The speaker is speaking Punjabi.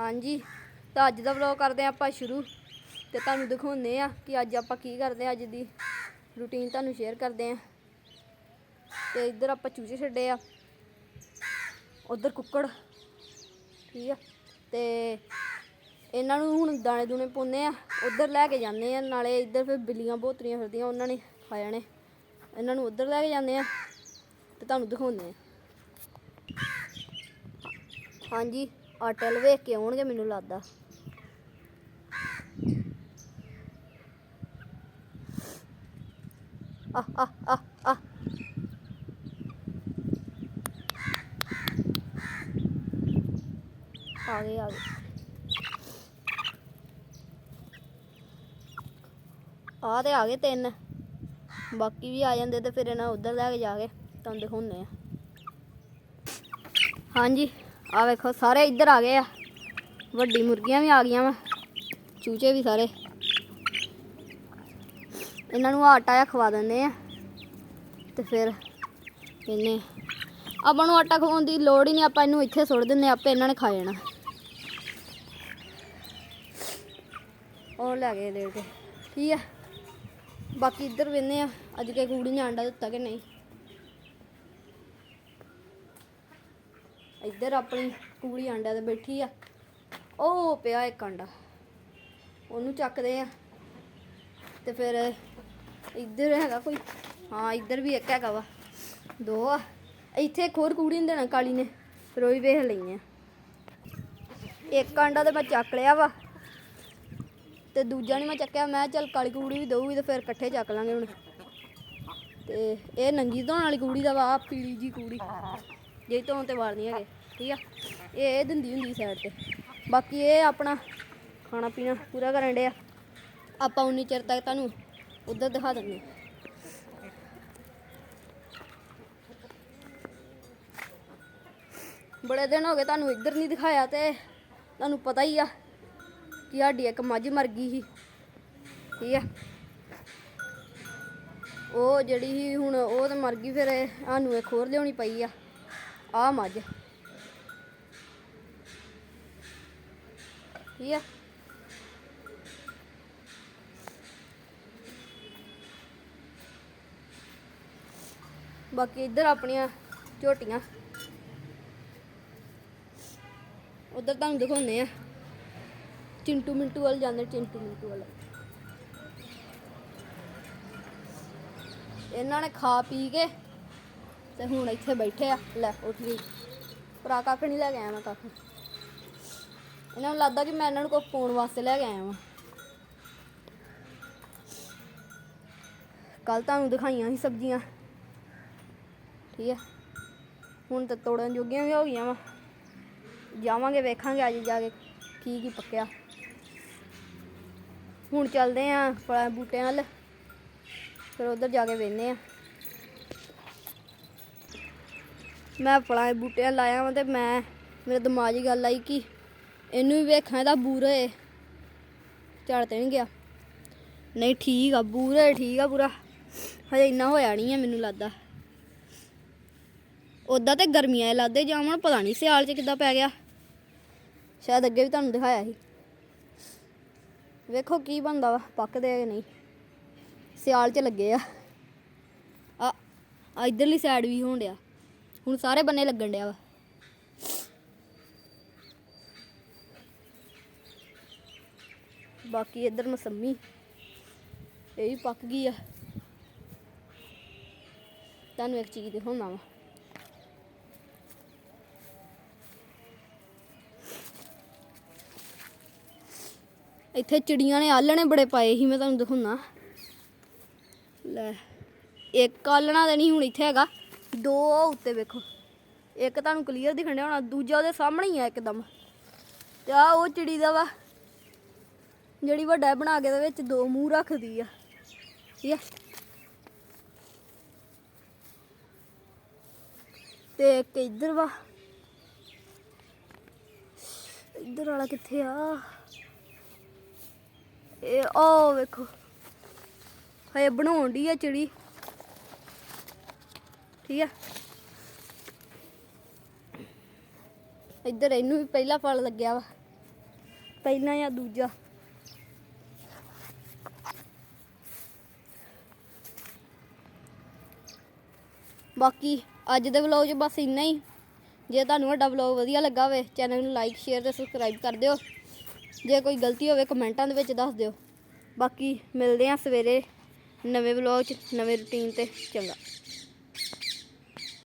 ਹਾਂਜੀ, ਤਾਂ ਅੱਜ ਦਾ ਵਲੌਗ ਕਰਦੇ ਆ ਆਪਾਂ ਸ਼ੁਰੂ ਤੇ ਤੁਹਾਨੂੰ ਦਿਖਾਉਂਦੇ ਆ ਕਿ ਅੱਜ ਆਪਾਂ ਕੀ ਕਰਦੇ ਆ ਅੱਜ ਦੀ ਰੁਟੀਨ ਤੁਹਾਨੂੰ ਸ਼ੇਅਰ ਕਰਦੇ ਆ ਤੇ ਇੱਧਰ ਆਪਾਂ ਚੂਚੇ ਛੱਡੇ ਆ, ਉਧਰ ਕੁੱਕੜ, ਠੀਕ ਆ। ਤੇ ਇਹਨਾਂ ਨੂੰ ਹੁਣ ਦਾਣੇ ਦੂਣੇ ਪਾਉਂਦੇ ਆ ਉਧਰ ਲੈ ਕੇ ਜਾਂਦੇ ਆ ਨਾਲੇ ਇੱਧਰ ਫਿਰ ਬਿੱਲੀਆਂ ਬਹੁਤਰੀਆਂ ਫਿਰਦੀਆਂ, ਉਹਨਾਂ ਨੇ ਖਾ ਜਾਣੇ। ਇਹਨਾਂ ਨੂੰ ਉਧਰ ਲੈ ਕੇ ਜਾਂਦੇ ਆ ਤੇ ਤੁਹਾਨੂੰ ਦਿਖਾਉਂਦੇ ਆ ਹਾਂਜੀ। ਆਟੇ ਵੱਲ ਵੇਖ ਕੇ ਆਉਣਗੇ ਮੈਨੂੰ ਲੱਗਦਾ। ਆ ਆ ਆ ਆ ਆ ਗਏ ਆ ਗਏ। ਆ ਤੇ ਆ ਗਏ ਤਿੰਨ। ਬਾਕੀ ਵੀ ਆ ਜਾਂਦੇ ਤੇ ਫਿਰ ਇਹਨਾਂ ਉਧਰ ਲੈ ਕੇ ਜਾ ਕੇ ਤੁਹਾਨੂੰ ਦਿਖਾਉਂਦੇ ਆ। ਹਾਂਜੀ। ਆ ਵੇਖੋ ਸਾਰੇ ਇੱਧਰ ਆ ਗਏ ਆ। ਵੱਡੀ ਮੁਰਗੀਆਂ ਵੀ ਆ ਗਈਆਂ ਵਾ। ਚੂਚੇ ਵੀ ਸਾਰੇ। ਇਹਨਾਂ ਨੂੰ ਆਟਾ ਜਿਹਾ ਖਵਾ ਦਿੰਦੇ ਆ। ਤੇ ਫਿਰ ਇਹਨੇ ਆਪਾਂ ਨੂੰ ਆਟਾ ਖਵਾਉਣ ਦੀ ਲੋੜ ਹੀ ਨਹੀਂ ਆਪਾਂ ਇਹਨੂੰ ਇੱਥੇ ਸੁੱਟ ਦਿੰਦੇ ਹਾਂ, ਆਪੇ ਇਹਨਾਂ ਨੇ ਖਾ ਜਾਣਾ। ਉਹ ਲੈ ਗਏ ਦੇ ਕੇ ਠੀਕ ਆ। ਬਾਕੀ ਇੱਧਰ ਵੇਨੇ ਆ ਅੱਜ ਕੇ ਕੁੜੀ ਨੇ ਆਂਡਾ ਦਿੱਤਾ ਕਿ ਨਹੀਂ। ਇੱਧਰ ਆਪਣੀ ਕੁੜੀ ਆਂਡਾ ਤੇ ਬੈਠੀ ਆ। ਉਹ ਪਿਆ ਇੱਕ ਆਂਡਾ। ਉਹਨੂੰ ਚੱਕਦੇ ਆ। ਤੇ ਫਿਰ ਇੱਧਰ ਹੈਗਾ ਕੋਈ। ਹਾਂ, ਇੱਧਰ ਵੀ ਇੱਕ ਹੈਗਾ ਵਾ। ਦੋ ਆ। ਇੱਥੇ ਇੱਕ ਹੋਰ ਕੁੜੀ ਨੂੰ ਦੇਣਾ ਕਾਲੀ ਨੇ। ਫਿਰ ਉਹ ਵੀ ਵੇਖ ਲਈਆਂ। ਇੱਕ ਆਂਡਾ ਤੇ ਮੈਂ ਚੱਕ ਲਿਆ ਵਾ। ਤੇ ਦੂਜਾ ਨਹੀਂ ਮੈਂ ਚੱਕਿਆ। ਮੈਂ ਚੱਲ ਕਾਲੀ ਕੁੜੀ ਵੀ ਦਊਗੀ ਤੇ ਫਿਰ ਇਕੱਠੇ ਚੱਕ ਲਾਂਗੇ ਹੁਣ। ਤੇ ਇਹ ਨੰਗੀ ਧੋਣ ਵਾਲੀ ਕੁੜੀ ਦਾ ਵਾ ਪੀਲੀ ਜੀ ਕੁੜੀ। ਜੇ ਧੋਣ ਤੇ ਵਾਲ ਨਹੀਂ ਹੈਗੇ। ਠੀਕ ਆ? ਇਹ ਇਹ ਦਿੰਦੀ ਹੁੰਦੀ ਸਾਈਡ ਤੇ। ਬਾਕੀ ਇਹ ਆਪਣਾ ਖਾਣਾ ਪੀਣਾ ਪੂਰਾ ਕਰਨ ਡਿਆ। ਆਪਾਂ ਉਨੀ ਚਿਰ ਤੱਕ ਤੁਹਾਨੂੰ ਉਧਰ ਦਿਖਾ ਦਿੰਦੇ ਬੜੇ ਦਿਨ ਹੋ ਗਏ ਤੁਹਾਨੂੰ ਇੱਧਰ ਨਹੀਂ ਦਿਖਾਇਆ ਤੇ ਤੁਹਾਨੂੰ ਪਤਾ ਹੀ ਆ ਕਿ ਸਾਡੀ ਇੱਕ ਮੱਝ ਮਰ ਗਈ ਸੀ। ਠੀਕ ਆ? ਉਹ ਜਿਹੜੀ ਸੀ ਹੁਣ ਉਹ ਤਾਂ ਮਰ ਗਈ, ਫਿਰ ਸਾਨੂੰ ਇੱਕ ਹੋਰ ਲਿਆਉਣੀ ਪਈ ਆ। ਆ ਮੱਝ। ਠੀਕ ਆ ਬਾਕੀ ਇੱਧਰ ਆਪਣੀਆਂ ਝੋਟੀਆਂ। ਉਧਰ ਤੁਹਾਨੂੰ ਦਿਖਾਉਂਦੇ ਆ। ਚਿੰਟੂ ਮਿੰਟੂ ਵੱਲ ਜਾਂਦੇ, ਚਿੰਟੂ ਮਿੰਟੂ ਵੱਲ। ਇਹਨਾਂ ਨੇ ਖਾ ਪੀ ਕੇ ਤੇ ਹੁਣ ਇੱਥੇ ਬੈਠੇ ਆ। ਲੈ ਉੱਠ ਗਈ। ਭਰਾ ਕੱਖ ਨਹੀਂ ਲੈ ਕੇ ਆਇਆ ਮੈਂ ਕੱਖ ਇਹਨਾਂ ਨੂੰ ਲੱਗਦਾ ਕਿ ਮੈਂ ਇਹਨਾਂ ਨੂੰ ਕੋਈ ਪਾਉਣ ਵਾਸਤੇ ਲੈ ਕੇ ਆਇਆ ਵਾਂ। ਕੱਲ ਤੁਹਾਨੂੰ ਦਿਖਾਈਆਂ ਸੀ ਸਬਜ਼ੀਆਂ। ਠੀਕ ਹੈ ਹੁਣ ਤਾਂ ਤੋੜਨ ਜੋਗੀਆਂ ਵੀ ਹੋ ਗਈਆਂ ਵਾ। ਜਾਵਾਂਗੇ, ਵੇਖਾਂਗੇ ਅੱਜ ਜਾ ਕੇ ਕੀ ਕੀ ਪੱਕਿਆ। ਹੁਣ ਚੱਲਦੇ ਆਂ ਫਲਾਂ ਬੂਟਿਆਂ ਵੱਲ। ਫਿਰ ਉਧਰ ਜਾ ਕੇ ਵੇਖਨੇ ਆ। ਮੈਂ ਫਲਾਂ ਦੇ ਬੂਟਿਆਂ ਲਾਇਆ ਵਾਂ ਤੇ ਮੈਂ, ਮੇਰੇ ਦਿਮਾਗ 'ਚ ਗੱਲ ਆਈ ਕਿ ਇਹਨੂੰ ਵੀ ਵੇਖਾਂ, ਇਹਦਾ ਬੂਰੇ ਚੜ ਤੇ ਨਹੀਂ ਗਿਆ। ਨਹੀਂ, ਠੀਕ ਆ, ਬੂਰੇ ਠੀਕ ਆ ਪੂਰਾ ਹਜੇ ਇੰਨਾ ਹੋਇਆ ਨਹੀਂ ਆ ਮੈਨੂੰ ਲੱਗਦਾ। ਉਦਾਂ ਤੇ ਗਰਮੀਆਂ ਦੇ ਲੱਗਦੇ ਜਾਵਣ ਪਤਾ ਨਹੀਂ ਸਿਆਲ 'ਚ ਕਿੱਦਾਂ ਪੈ ਗਿਆ। ਸ਼ਾਇਦ ਅੱਗੇ ਵੀ ਤੁਹਾਨੂੰ ਦਿਖਾਇਆ ਸੀ। ਵੇਖੋ ਕੀ ਬਣਦਾ ਵਾ, ਪੱਕਦੇ ਆ ਨਹੀਂ। ਸਿਆਲ 'ਚ ਲੱਗੇ ਆ। ਆ ਆ ਇਧਰਲੀ ਸਾਈਡ ਵੀ ਹੋਣ ਡਿਆ। ਹੁਣ ਸਾਰੇ ਬੰਨੇ ਲੱਗਣ ਡਿਆ ਵਾ। ਬਾਕੀ ਇੱਧਰ ਮਸੰਮੀ, ਇਹ ਵੀ ਪੱਕ ਗਈ ਆ। ਤੁਹਾਨੂੰ ਇੱਕ ਚੀਜ਼ ਦਿਖਾਉਣਾ ਵਾ। ਇੱਥੇ ਚਿੜੀਆਂ ਨੇ ਆਲਣੇ ਬੜੇ ਪਾਏ ਸੀ, ਮੈਂ ਤੁਹਾਨੂੰ ਦਿਖਾਉਣਾ। ਲੈ, ਇੱਕ ਆਲਣਾ ਤਾਂ ਨਹੀਂ ਹੁਣ ਇੱਥੇ ਹੈਗਾ, ਦੋ ਉਹ ਉੱਤੇ ਵੇਖੋ। ਇੱਕ ਤੁਹਾਨੂੰ ਕਲੀਅਰ ਦਿਖਣ ਡਿਆ ਹੋਣਾ, ਦੂਜਾ ਉਹਦੇ ਸਾਹਮਣੇ ਹੀ ਆ ਇੱਕਦਮ। ਤੇ ਆ ਉਹ ਚਿੜੀ ਦਾ ਵਾ ਜਿਹੜੀ ਵੱਡਾ ਬਣਾ ਕੇ ਦੇ ਵਿੱਚ ਦੋ ਮੂੰਹ ਰੱਖਦੀ ਆ। ਠੀਕ ਆ? ਤੇ ਇੱਕ ਇੱਧਰ ਵਾ। ਇੱਧਰ ਵਾਲਾ ਕਿੱਥੇ ਆ? ਇਹ ਉਹ ਵੇਖੋ। ਹਏ ਬਣਾਉਣ ਦੀ ਆ ਚਿੜੀ। ਠੀਕ ਆ? ਇੱਧਰ ਇਹਨੂੰ ਵੀ ਪਹਿਲਾ ਫਲ ਲੱਗਿਆ ਵਾ। ਪਹਿਲਾ ਜਾਂ ਦੂਜਾ। ਬਾਕੀ ਅੱਜ ਦੇ ਵਲੌਗ 'ਚ ਬਸ ਇੰਨਾ ਹੀ। ਜੇ ਤੁਹਾਨੂੰ ਸਾਡਾ ਵਲੌਗ ਵਧੀਆ ਲੱਗਾ ਹੋਵੇ, ਚੈਨਲ ਨੂੰ ਲਾਈਕ, ਸ਼ੇਅਰ ਤੇ ਸਬਸਕ੍ਰਾਈਬ ਕਰ ਦਿਓ। ਜੇ ਕੋਈ ਗਲਤੀ ਹੋਵੇ, ਕਮੈਂਟਾਂ ਦੇ ਵਿੱਚ ਦੱਸ ਦਿਓ। ਬਾਕੀ ਮਿਲਦੇ ਹਾਂ ਸਵੇਰੇ ਨਵੇਂ ਵਲੌਗ 'ਚ, ਨਵੇਂ ਰੁਟੀਨ ਤੇ। ਚੰਗਾ।